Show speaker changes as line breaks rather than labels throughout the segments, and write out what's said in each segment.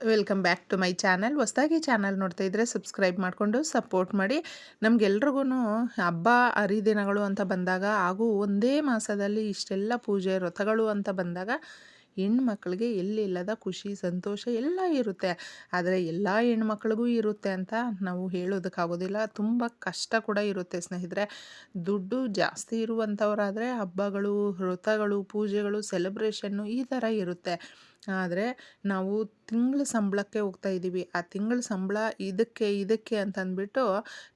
Welcome back to my channel. ಹೊಸದಾಗಿ channel ನೋಡ್ತಾ ಇದ್ದರೆ ಸಬ್ಸ್ಕ್ರೈಬ್ ಮಾಡಿಕೊಂಡು ಸಪೋರ್ಟ್ ಮಾಡಿ. ನಮಗೆಲ್ರಿಗೂ ಹಬ್ಬ, ಹರಿದಿನಗಳು ಅಂತ ಬಂದಾಗ ಹಾಗೂ ಒಂದೇ ಮಾಸದಲ್ಲಿ ಇಷ್ಟೆಲ್ಲ ಪೂಜೆ, ವ್ರತಗಳು ಅಂತ ಬಂದಾಗ ಹೆಣ್ಮಕ್ಳಿಗೆ ಎಲ್ಲಿಲ್ಲದ ಖುಷಿ, ಸಂತೋಷ ಎಲ್ಲ ಇರುತ್ತೆ. ಆದರೆ ಎಲ್ಲ ಹೆಣ್ಮಕ್ಳಿಗೂ ಇರುತ್ತೆ ಅಂತ ನಾವು ಹೇಳೋದಕ್ಕಾಗೋದಿಲ್ಲ ತುಂಬ ಕಷ್ಟ ಕೂಡ ಇರುತ್ತೆ ಸ್ನೇಹಿತರೆ. ದುಡ್ಡು ಜಾಸ್ತಿ ಇರುವಂಥವರಾದರೆ ಹಬ್ಬಗಳು, ವ್ರತಗಳು, ಪೂಜೆಗಳು ಸೆಲೆಬ್ರೇಷನ್ನು ಈ ಥರ ಇರುತ್ತೆ. ಆದರೆ ನಾವು ತಿಂಗಳ ಸಂಬಳಕ್ಕೆ ಹೋಗ್ತಾ ಇದ್ದೀವಿ ಆ ತಿಂಗಳ ಸಂಬಳ ಇದಕ್ಕೆ ಇದಕ್ಕೆ ಅಂತಂದ್ಬಿಟ್ಟು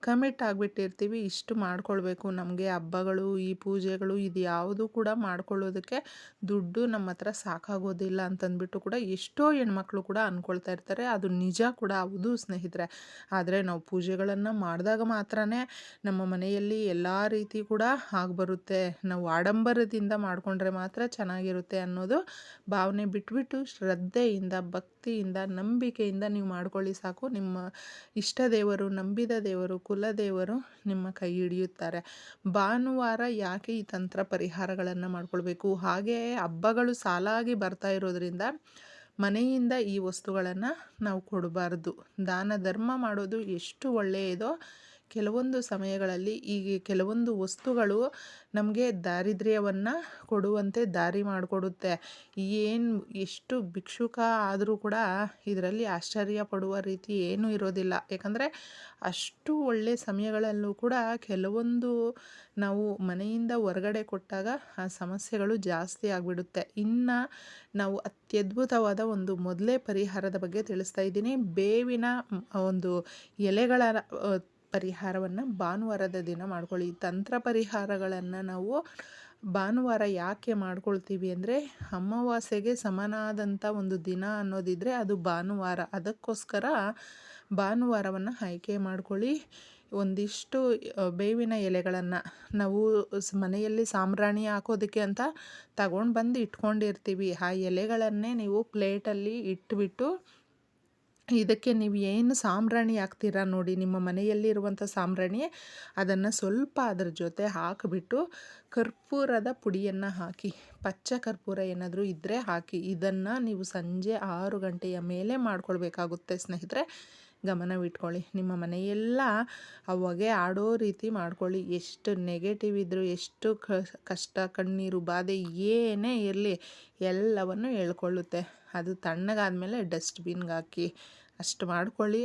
ಕಮಿಟ್ ಆಗಿಬಿಟ್ಟಿರ್ತೀವಿ. ಇಷ್ಟು ಮಾಡ್ಕೊಳ್ಬೇಕು. ನಮಗೆ ಹಬ್ಬಗಳು, ಈ ಪೂಜೆಗಳು ಇದು ಯಾವುದು ಕೂಡ ಮಾಡ್ಕೊಳ್ಳೋದಕ್ಕೆ ದುಡ್ಡು ನಮ್ಮ ಹತ್ರ ಸಾಕಾಗೋದಿಲ್ಲ ಅಂತಂದ್ಬಿಟ್ಟು ಕೂಡ ಎಷ್ಟೋ ಹೆಣ್ಮಕ್ಳು ಕೂಡ ಅಂದ್ಕೊಳ್ತಾ ಇರ್ತಾರೆ. ಅದು ನಿಜ ಕೂಡ ಹೌದು ಸ್ನೇಹಿತರೆ. ಆದರೆ ನಾವು ಪೂಜೆಗಳನ್ನು ಮಾಡಿದಾಗ ಮಾತ್ರನೇ ನಮ್ಮ ಮನೆಯಲ್ಲಿ ಎಲ್ಲ ರೀತಿ ಕೂಡ ಆಗಿಬರುತ್ತೆ. ನಾವು ಆಡಂಬರದಿಂದ ಮಾಡಿಕೊಂಡ್ರೆ ಮಾತ್ರ ಚೆನ್ನಾಗಿರುತ್ತೆ ಅನ್ನೋದು ಭಾವನೆ ಬಿಟ್ಬಿಟ್ಟು ಶ್ರದ್ಧೆಯಿಂದ, ಭಕ್ತಿಯಿಂದ, ನಂಬಿಕೆಯಿಂದ ನೀವು ಮಾಡ್ಕೊಳ್ಳಿ ಸಾಕು. ನಿಮ್ಮ ಇಷ್ಟ ದೇವರು, ನಂಬಿದ ದೇವರು ಕುಲದೇವರು ನಿಮ್ಮ ಕೈ ಹಿಡಿಯುತ್ತಾರೆ. ಭಾನುವಾರ ಯಾಕೆ ಈ ತಂತ್ರ ಪರಿಹಾರಗಳನ್ನು ಮಾಡ್ಕೊಳ್ಬೇಕು? ಹಾಗೆ ಹಬ್ಬಗಳು ಸಾಲಾಗಿ ಬರ್ತಾ ಇರೋದ್ರಿಂದ ಮನೆಯಿಂದ ಈ ವಸ್ತುಗಳನ್ನು ನಾವು ಕೊಡಬಾರ್ದು. ದಾನ ಧರ್ಮ ಮಾಡೋದು ಎಷ್ಟು ಒಳ್ಳೆಯದೋ ಕೆಲವೊಂದು ಸಮಯಗಳಲ್ಲಿ ಈ ಕೆಲವೊಂದು ವಸ್ತುಗಳು ನಮಗೆ ದಾರಿದ್ರ್ಯವನ್ನು ಕೊಡುವಂತೆ ದಾರಿ ಮಾಡಿಕೊಡುತ್ತೆ. ಏನು ಎಷ್ಟು ಭಿಕ್ಷುಕ ಆದರೂ ಕೂಡ ಇದರಲ್ಲಿ ಆಶ್ಚರ್ಯ ಪಡುವ ರೀತಿ ಏನೂ ಇರೋದಿಲ್ಲ. ಯಾಕಂದರೆ ಅಷ್ಟು ಒಳ್ಳೆಯ ಸಮಯಗಳಲ್ಲೂ ಕೂಡ ಕೆಲವೊಂದು ನಾವು ಮನೆಯಿಂದ ಹೊರಗಡೆ ಕೊಟ್ಟಾಗ ಆ ಸಮಸ್ಯೆಗಳು ಜಾಸ್ತಿ ಆಗಿಬಿಡುತ್ತೆ. ಇನ್ನು ನಾವು ಅತ್ಯದ್ಭುತವಾದ ಒಂದು ಮೊದಲೇ ಪರಿಹಾರದ ಬಗ್ಗೆ ತಿಳಿಸ್ತಾ ಇದ್ದೀನಿ. ಬೇವಿನ ಒಂದು ಎಲೆಗಳ ಪರಿಹಾರವನ್ನು ಭಾನುವಾರದ ದಿನ ಮಾಡ್ಕೊಳ್ಳಿ. ತಂತ್ರ ಪರಿಹಾರಗಳನ್ನು ನಾವು ಭಾನುವಾರ ಯಾಕೆ ಮಾಡ್ಕೊಳ್ತೀವಿ ಅಂದರೆ, ಅಮಾವಾಸ್ಯೆಗೆ ಸಮನಾದಂಥ ಒಂದು ದಿನ ಅನ್ನೋದಿದ್ದರೆ ಅದು ಭಾನುವಾರ. ಅದಕ್ಕೋಸ್ಕರ ಭಾನುವಾರವನ್ನು ಆಯ್ಕೆ ಮಾಡ್ಕೊಳ್ಳಿ. ಒಂದಿಷ್ಟು ಬೇವಿನ ಎಲೆಗಳನ್ನು ನಾವು ಮನೆಯಲ್ಲಿ ಸಾಂಬ್ರಾಣಿ ಹಾಕೋದಕ್ಕೆ ಅಂತ ತಗೊಂಡು ಬಂದು ಇಟ್ಕೊಂಡಿರ್ತೀವಿ. ಆ ಎಲೆಗಳನ್ನೇ ನೀವು ಪ್ಲೇಟಲ್ಲಿ ಇಟ್ಬಿಟ್ಟು ಇದಕ್ಕೆ ನೀವು ಏನು ಸಾಂಬ್ರಾಣಿ ಹಾಕ್ತೀರಾ ನೋಡಿ, ನಿಮ್ಮ ಮನೆಯಲ್ಲಿರುವಂಥ ಸಾಂಬ್ರಾಣಿ ಅದನ್ನು ಸ್ವಲ್ಪ ಅದರ ಜೊತೆ ಹಾಕಿಬಿಟ್ಟು ಕರ್ಪೂರದ ಪುಡಿಯನ್ನು ಹಾಕಿ, ಪಚ್ಚ ಕರ್ಪೂರ ಏನಾದರೂ ಇದ್ದರೆ ಹಾಕಿ, ಇದನ್ನು ನೀವು ಸಂಜೆ ಆರು ಗಂಟೆಯ ಮೇಲೆ ಮಾಡ್ಕೊಳ್ಬೇಕಾಗುತ್ತೆ ಸ್ನೇಹಿತರೆ. ಗಮನವಿಟ್ಕೊಳ್ಳಿ ನಿಮ್ಮ ಮನೆಯೆಲ್ಲ ಹೊಗೆ ಆಡೋ ರೀತಿ ಮಾಡ್ಕೊಳ್ಳಿ. ಎಷ್ಟು ನೆಗೆಟಿವ್ ಇದ್ದರೂ, ಎಷ್ಟು ಕಷ್ಟ, ಕಣ್ಣೀರು, ಬಾಧೆ ಏನೇ ಇರಲಿ ಎಲ್ಲವನ್ನು ಹೇಳ್ಕೊಳ್ಳುತ್ತೆ. ಅದು ತಣ್ಣಗಾದ ಮೇಲೆ ಡಸ್ಟ್ಬಿನ್ಗೆ ಹಾಕಿ. ಅಷ್ಟು ಮಾಡ್ಕೊಳ್ಳಿ.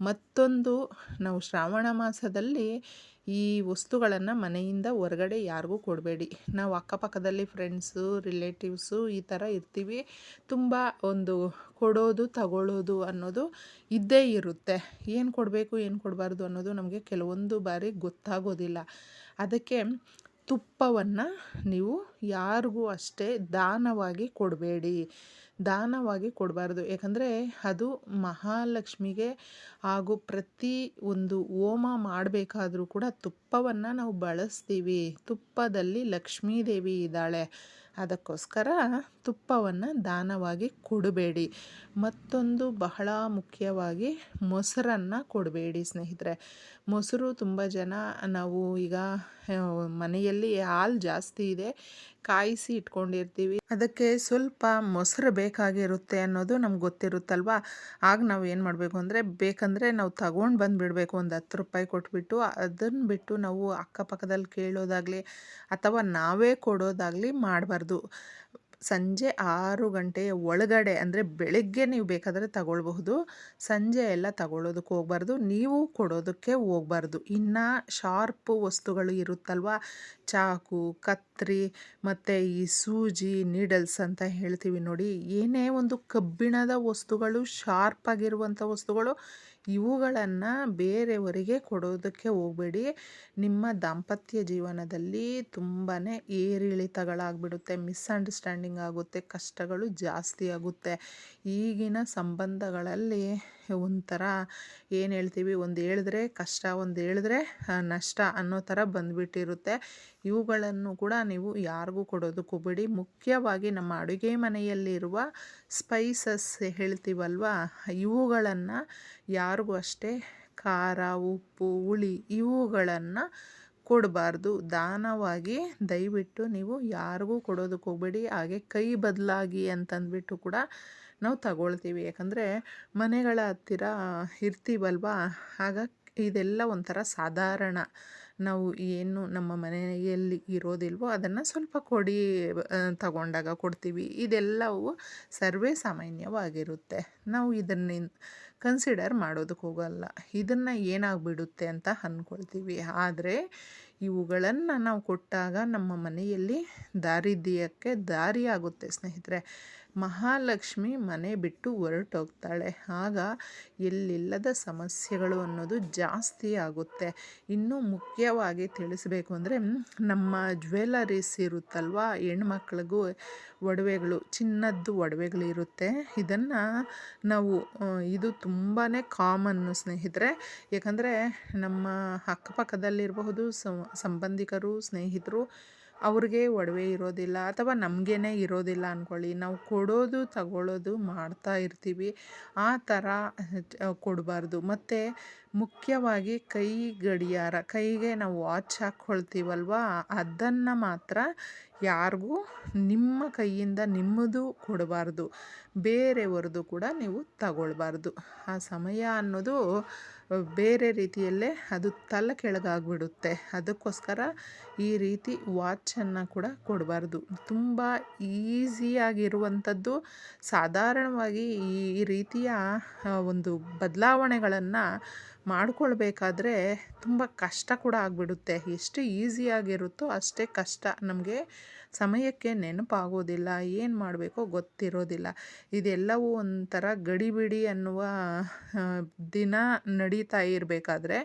ಮತ್ತೊಂದು, ನಾವು ಶ್ರಾವಣ ಮಾಸದಲ್ಲಿ ಈ ವಸ್ತುಗಳನ್ನು ಮನೆಯಿಂದ ಹೊರಗಡೆ ಯಾರಿಗೂ ಕೊಡಬೇಡಿ. ನಾವು ಅಕ್ಕಪಕ್ಕದಲ್ಲಿ ಫ್ರೆಂಡ್ಸು ರಿಲೇಟಿವ್ಸು ಈ ಥರ ಇರ್ತೀವಿ. ತುಂಬ ಒಂದು ಕೊಡೋದು, ತಗೊಳ್ಳೋದು ಅನ್ನೋದು ಇದ್ದೇ ಇರುತ್ತೆ. ಏನು ಕೊಡಬೇಕು, ಏನು ಕೊಡಬಾರ್ದು ಅನ್ನೋದು ನಮಗೆ ಕೆಲವೊಂದು ಬಾರಿ ಗೊತ್ತಾಗೋದಿಲ್ಲ. ಅದಕ್ಕೆ ತುಪ್ಪವನ್ನು ನೀವು ಯಾರಿಗೂ ಅಷ್ಟೇ ದಾನವಾಗಿ ಕೊಡಬೇಡಿ. ದಾನವಾಗಿ ಕೊಡಬಾರ್ದು. ಯಾಕಂದರೆ ಅದು ಮಹಾಲಕ್ಷ್ಮಿಗೆ ಹಾಗೂ ಪ್ರತಿ ಒಂದು ಹೋಮ ಮಾಡಬೇಕಾದ್ರೂ ಕೂಡ ತುಪ್ಪವನ್ನು ನಾವು ಬಳಸ್ತೀವಿ. ತುಪ್ಪದಲ್ಲಿ ಲಕ್ಷ್ಮೀದೇವಿ ಇದ್ದಾಳೆ. ಅದಕ್ಕೋಸ್ಕರ ತುಪ್ಪವನ್ನು ದಾನವಾಗಿ ಕೊಡಬೇಡಿ. ಮತ್ತೊಂದು ಬಹಳ ಮುಖ್ಯವಾಗಿ ಮೊಸರನ್ನು ಕೊಡಬೇಡಿ ಸ್ನೇಹಿತರೆ. ಮೊಸರು ತುಂಬ ಜನ ನಾವು ಈಗ ಮನೆಯಲ್ಲಿ ಹಾಲು ಜಾಸ್ತಿ ಇದೆ. ಕಾಯಿಸಿ ಇಟ್ಕೊಂಡಿರ್ತೀವಿ. ಅದಕ್ಕೆ ಸ್ವಲ್ಪ ಮೊಸರು ಬೇಕಾಗಿರುತ್ತೆ ಅನ್ನೋದು ನಮ್ಗೆ ಗೊತ್ತಿರುತ್ತಲ್ವ? ಆಗ ನಾವು ಏನು ಮಾಡಬೇಕು ಅಂದರೆ, ಬೇಕಂದರೆ ನಾವು ತಗೊಂಡು ಬಂದುಬಿಡಬೇಕು. ಒಂದು ಹತ್ತು ರೂಪಾಯಿ ಕೊಟ್ಬಿಟ್ಟು ಅದನ್ನು ಬಿಟ್ಟು ನಾವು ಅಕ್ಕಪಕ್ಕದಲ್ಲಿ ಕೇಳೋದಾಗಲಿ ಅಥವಾ ನಾವೇ ಕೊಡೋದಾಗಲಿ ಮಾಡಬಾರ್ದು. ಸಂಜೆ ಆರು ಗಂಟೆಯ ಒಳಗಡೆ, ಅಂದರೆ ಬೆಳಗ್ಗೆ ನೀವು ಬೇಕಾದರೆ ತಗೊಳ್ಬಹುದು, ಸಂಜೆ ಎಲ್ಲ ತಗೊಳ್ಳೋದಕ್ಕೆ ಹೋಗ್ಬಾರ್ದು, ನೀವು ಕೊಡೋದಕ್ಕೆ ಹೋಗ್ಬಾರ್ದು. ಇನ್ನು ಶಾರ್ಪ್ ವಸ್ತುಗಳು ಇರುತ್ತಲ್ವ? ಚಾಕು, ಕತ್ರಿ, ಮತ್ತು ಈ ಸೂಜಿ, ನೀಡಲ್ಸ್ ಅಂತ ಹೇಳ್ತೀವಿ ನೋಡಿ, ಏನೇ ಒಂದು ಕಬ್ಬಿಣದ ವಸ್ತುಗಳು, ಶಾರ್ಪ್ ಆಗಿರುವಂಥ ವಸ್ತುಗಳು ಇವುಗಳನ್ನು ಬೇರೆಯವರಿಗೆ ಕೊಡೋದಕ್ಕೆ ಹೋಗಬೇಡಿ. ನಿಮ್ಮ ದಾಂಪತ್ಯ ಜೀವನದಲ್ಲಿ ತುಂಬಾ ಏರಿಳಿತಗಳಾಗ್ಬಿಡುತ್ತೆ ಮಿಸ್ಅಂಡರ್ಸ್ಟ್ಯಾಂಡಿಂಗ್ ಆಗುತ್ತೆ, ಕಷ್ಟಗಳು ಜಾಸ್ತಿ ಆಗುತ್ತೆ. ಈಗಿನ ಸಂಬಂಧಗಳಲ್ಲಿ ಒಂಥರ ಏನು ಹೇಳ್ತೀವಿ, ಒಂದು ಹೇಳಿದ್ರೆ ಕಷ್ಟ, ಒಂದು ಹೇಳಿದ್ರೆ ನಷ್ಟ ಅನ್ನೋ ಥರ ಬಂದುಬಿಟ್ಟಿರುತ್ತೆ. ಇವುಗಳನ್ನು ಕೂಡ ನೀವು ಯಾರಿಗೂ ಕೊಡೋದಕ್ಕೆ ಹೋಗಬೇಡಿ. ಮುಖ್ಯವಾಗಿ ನಮ್ಮ ಅಡುಗೆ ಮನೆಯಲ್ಲಿರುವ ಸ್ಪೈಸಸ್ ಹೇಳ್ತೀವಲ್ವ, ಇವುಗಳನ್ನು ಯಾರಿಗೂ ಅಷ್ಟೇ ಖಾರ, ಉಪ್ಪು, ಹುಳಿ ಇವುಗಳನ್ನು ಕೊಡಬಾರ್ದು. ದಾನವಾಗಿ ದಯವಿಟ್ಟು ನೀವು ಯಾರಿಗೂ ಕೊಡೋದಕ್ಕೆ ಹೋಗಬೇಡಿ. ಹಾಗೆ ಕೈ ಬದಲಾಗಿ ಅಂತಂದ್ಬಿಟ್ಟು ಕೂಡ ನಾವು ತಗೊಳ್ತೀವಿ. ಯಾಕಂದರೆ ಮನೆಗಳ ಹತ್ತಿರ ಇರ್ತೀವಲ್ವ? ಆಗ ಇದೆಲ್ಲ ಒಂಥರ ಸಾಧಾರಣ. ನಾವು ಏನು ನಮ್ಮ ಮನೆಯಲ್ಲಿ ಇರೋದಿಲ್ವೋ ಅದನ್ನು ಸ್ವಲ್ಪ ಕೊಡಿ ತಗೊಂಡಾಗ ಕೊಡ್ತೀವಿ. ಇದೆಲ್ಲವೂ ಸರ್ವೇ ಸಾಮಾನ್ಯವಾಗಿರುತ್ತೆ. ನಾವು ಇದನ್ನ ಕನ್ಸಿಡರ್ ಮಾಡೋದಕ್ಕೆ ಹೋಗಲ್ಲ. ಇದನ್ನು ಏನಾಗ್ಬಿಡುತ್ತೆ ಅಂತ ಅಂದ್ಕೊಳ್ತೀವಿ ಆದರೆ ಇವುಗಳನ್ನು ನಾವು ಕೊಟ್ಟಾಗ ನಮ್ಮ ಮನೆಯಲ್ಲಿ ದಾರಿದ್ಯಕ್ಕೆ ದಾರಿ ಆಗುತ್ತೆ ಸ್ನೇಹಿತರೆ. ಮಹಾಲಕ್ಷ್ಮಿ ಮನೆ ಬಿಟ್ಟು ಹೊರಟೋಗ್ತಾಳೆ. ಆಗ ಎಲ್ಲಿಲ್ಲದ ಸಮಸ್ಯೆಗಳು ಅನ್ನೋದು ಜಾಸ್ತಿ ಆಗುತ್ತೆ. ಇನ್ನೂ ಮುಖ್ಯವಾಗಿ ತಿಳಿಸಬೇಕು ಅಂದರೆ, ನಮ್ಮ ಜ್ಯುವೆಲರೀಸ್ ಇರುತ್ತಲ್ವ, ಹೆಣ್ಮಕ್ಳಿಗೂ ಒಡವೆಗಳು, ಚಿನ್ನದ್ದು ಒಡವೆಗಳಿರುತ್ತೆ. ಇದನ್ನು ನಾವು ಇದು ತುಂಬಾ ಕಾಮನ್ನು ಸ್ನೇಹಿತರೆ. ಯಾಕಂದರೆ ನಮ್ಮ ಅಕ್ಕಪಕ್ಕದಲ್ಲಿರಬಹುದು ಸಂಬಂಧಿಕರು, ಸ್ನೇಹಿತರು ಅವ್ರಿಗೆ ಒಡವೆ ಇರೋದಿಲ್ಲ ಅಥವಾ ನಮಗೇನೆ ಇರೋದಿಲ್ಲ ಅಂದ್ಕೊಳ್ಳಿ ನಾವು ಕೊಡೋದು ತಗೊಳ್ಳೋದು ಮಾಡ್ತಾ ಇರ್ತೀವಿ. ಆ ಥರ ಕೊಡಬಾರ್ದು. ಮತ್ತು ಮುಖ್ಯವಾಗಿ ಕೈ ಗಡಿಯಾರ, ಕೈಗೆ ನಾವು ವಾಚ್ ಹಾಕ್ಕೊಳ್ತೀವಲ್ವ? ಅದನ್ನು ಮಾತ್ರ ಯಾರಿಗೂ ನಿಮ್ಮ ಕೈಯಿಂದ ನಿಮ್ಮದು ಕೊಡಬಾರ್ದು. ಬೇರೆಯವ್ರದ್ದು ಕೂಡ ನೀವು ತಗೊಳ್ಬಾರ್ದು. ಆ ಸಮಯ ಅನ್ನೋದು ಬೇರೆ ರೀತಿಯಲ್ಲೇ ಅದು ತಲೆ ಕೆಳಗಾಗ್ಬಿಡುತ್ತೆ. ಅದಕ್ಕೋಸ್ಕರ ಈ ರೀತಿ ವಾಚನ್ನು ಕೂಡ ಕೊಡಬಾರ್ದು. ತುಂಬ ಈಸಿಯಾಗಿರುವಂಥದ್ದು, ಸಾಧಾರಣವಾಗಿ ಈ ರೀತಿಯ ಒಂದು ಬದಲಾವಣೆಗಳನ್ನು ಮಾಡಿಕೊಳ್ಬೇಕಾದ್ರೆ ತುಂಬ ಕಷ್ಟ ಕೂಡ ಆಗಿಬಿಡುತ್ತೆ. ಎಷ್ಟು ಈಸಿಯಾಗಿರುತ್ತೋ ಅಷ್ಟೇ ಕಷ್ಟ. ನಮಗೆ ಸಮಯಕ್ಕೆ ನೆನಪಾಗೋದಿಲ್ಲ, ಏನು ಮಾಡಬೇಕೋ ಗೊತ್ತಿರೋದಿಲ್ಲ. ಇದೆಲ್ಲವೂ ಒಂಥರ ಗಡಿಬಿಡಿ ಅನ್ನುವ ದಿನ ನಡೀತಾ ಇರಬೇಕಾದ್ರೆ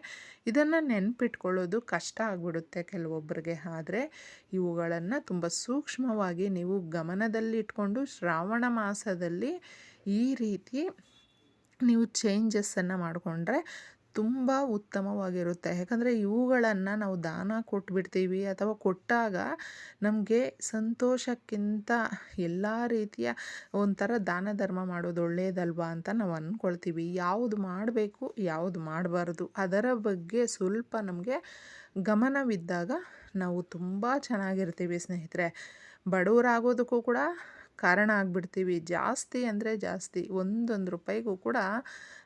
ಇದನ್ನು ನೆನಪಿಟ್ಕೊಳ್ಳೋದು ಕಷ್ಟ ಆಗಿಬಿಡುತ್ತೆ ಕೆಲವೊಬ್ಬರಿಗೆ ಆದರೆ ಇವುಗಳನ್ನು ತುಂಬ ಸೂಕ್ಷ್ಮವಾಗಿ ನೀವು ಗಮನದಲ್ಲಿ ಇಟ್ಕೊಂಡು ಶ್ರಾವಣ ಮಾಸದಲ್ಲಿ ಈ ರೀತಿ ನೀವು ಚೇಂಜಸ್ಸನ್ನು ಮಾಡಿಕೊಂಡ್ರೆ ತುಂಬ ಉತ್ತಮವಾಗಿರುತ್ತೆ. ಯಾಕಂದರೆ ಇವುಗಳನ್ನು ನಾವು ದಾನ ಕೊಟ್ಬಿಡ್ತೀವಿ ಅಥವಾ ಕೊಟ್ಟಾಗ ನಮಗೆ ಸಂತೋಷಕ್ಕಿಂತ ಎಲ್ಲ ರೀತಿಯ ಒಂಥರ ದಾನ ಧರ್ಮ ಮಾಡೋದು ಒಳ್ಳೆಯದಲ್ವಾ ಅಂತ ನಾವು ಅಂದ್ಕೊಳ್ತೀವಿ ಯಾವುದು ಮಾಡಬೇಕು, ಯಾವುದು ಮಾಡಬಾರ್ದು ಅದರ ಬಗ್ಗೆ ಸ್ವಲ್ಪ ನಮಗೆ ಗಮನವಿದ್ದಾಗ ನಾವು ತುಂಬ ಚೆನ್ನಾಗಿರ್ತೀವಿ ಸ್ನೇಹಿತರೆ. ಬಡವರಾಗೋದಕ್ಕೂ ಕೂಡ ಕಾರಣ ಆಗಿಬಿಡ್ತೀವಿ. ಜಾಸ್ತಿ ಅಂದರೆ ಜಾಸ್ತಿ. ಒಂದೊಂದು ರೂಪಾಯಿಗೂ ಕೂಡ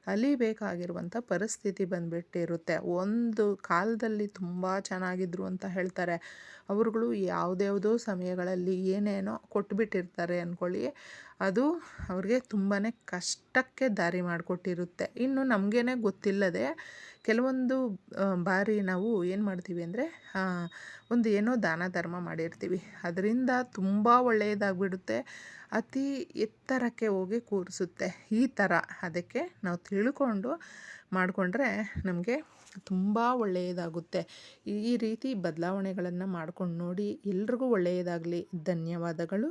ಅಲಿಬೇಕಾಗಿರುವಂಥ ಪರಿಸ್ಥಿತಿ ಬಂದುಬಿಟ್ಟಿರುತ್ತೆ. ಒಂದು ಕಾಲದಲ್ಲಿ ತುಂಬ ಚೆನ್ನಾಗಿದ್ರು ಅಂತ ಹೇಳ್ತಾರೆ. ಅವ್ರುಗಳು ಯಾವುದ್ಯಾವುದೋ ಸಮಯಗಳಲ್ಲಿ ಏನೇನೋ ಕೊಟ್ಬಿಟ್ಟಿರ್ತಾರೆ ಅಂದ್ಕೊಳ್ಳಿ ಅದು ಅವ್ರಿಗೆ ತುಂಬಾ ಕಷ್ಟಕ್ಕೆ ದಾರಿ ಮಾಡಿಕೊಟ್ಟಿರುತ್ತೆ. ಇನ್ನು ನಮಗೇನೆ ಗೊತ್ತಿಲ್ಲದೆ ಕೆಲವೊಂದು ಬಾರಿ ನಾವು ಏನು ಮಾಡ್ತೀವಿ ಅಂದರೆ ಒಂದು ಏನೋ ದಾನ ಧರ್ಮ ಮಾಡಿರ್ತೀವಿ. ಅದರಿಂದ ತುಂಬ ಒಳ್ಳೆಯದಾಗ್ಬಿಡುತ್ತೆ ಅತಿ ಎತ್ತರಕ್ಕೆ ಹೋಗಿ ಕೂರಿಸುತ್ತೆ. ಈ ಥರ ಅದಕ್ಕೆ ನಾವು ತಿಳ್ಕೊಂಡು ಮಾಡಿಕೊಂಡ್ರೆ ನಮಗೆ ತುಂಬ ಒಳ್ಳೆಯದಾಗುತ್ತೆ ಈ ರೀತಿ ಬದಲಾವಣೆಗಳನ್ನು ಮಾಡ್ಕೊಂಡು ನೋಡಿ ಎಲ್ರಿಗೂ ಒಳ್ಳೆಯದಾಗಲಿ ಧನ್ಯವಾದಗಳು.